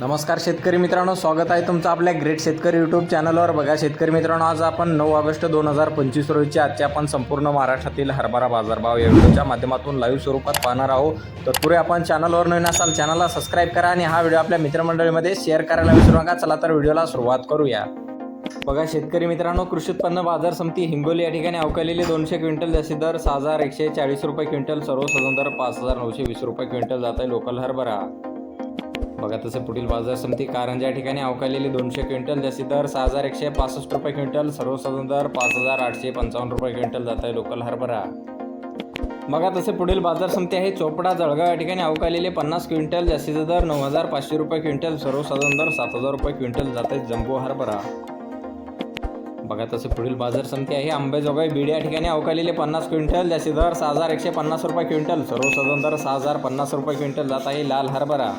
नमस्कार शेतकरी मित्रांनो स्वागत आहे तुमचं आपल्या ग्रेट शेतकरी यूट्यूब चॅनलवर बघा शेतकरी मित्रांनो आज आपण नऊ ऑगस्ट दोन हजार पंचवीस रोजीची आजच्या आपण संपूर्ण महाराष्ट्रातील हरभरा बाजारभाव या व्हिडिओच्या माध्यमातून लाईव्ह स्वरूपात पाहणार आहोत. तत्पूर्वी आपण चॅनलवर नवीन असाल चॅनलला सबस्क्राईब करा आणि हा व्हिडिओ आपल्या मित्रमंडळीमध्ये शेअर करायला विसरू नका. चला तर व्हिडिओला सुरुवात करूया. बघा शेतकरी मित्रांनो कृषी उत्पन्न बाजार समिती हिंगोली या ठिकाणी अवकालेले दोनशे क्विंटल जास्ती दर सहा हजार एकशे चाळीस रुपये क्विंटल सर्वसाधारण दर पाच हजार नऊशे वीस रुपये क्विंटल जात आहे लोकल हरभरा. बघा तसे पुढील बाजार समिती कारंजा या ठिकाणी अवकालेली दोनशे क्विंटल जास्ती दर सहा हजार एकशे पासष्ट रुपये क्विंटल सर्वसाधारण दर पाच हजार आठशे पंचावन्न रुपये क्विंटल जात आहे लोकल हरभरा. बघा तसे पुढील बाजार समिती आहे चोपडा जळगाव या ठिकाणी अवकालेले पन्नास क्विंटल जास्तीचा दर नऊ हजार पाचशे रुपये क्विंटल सर्वसाधारण दर सात हजार रुपये क्विंटल जात आहे जम्बो हरभरा. बघा तसे पुढील बाजार समिती आहे आंबेजोगाई बीड या ठिकाणी अवकालेले पन्नास क्विंटल जास्ती दर सहा हजार एकशे पन्नास रुपये क्विंटल सर्वसाधारण दर सहा हजार पन्नास रुपये क्विंटल जात आहे लाल हरभरा.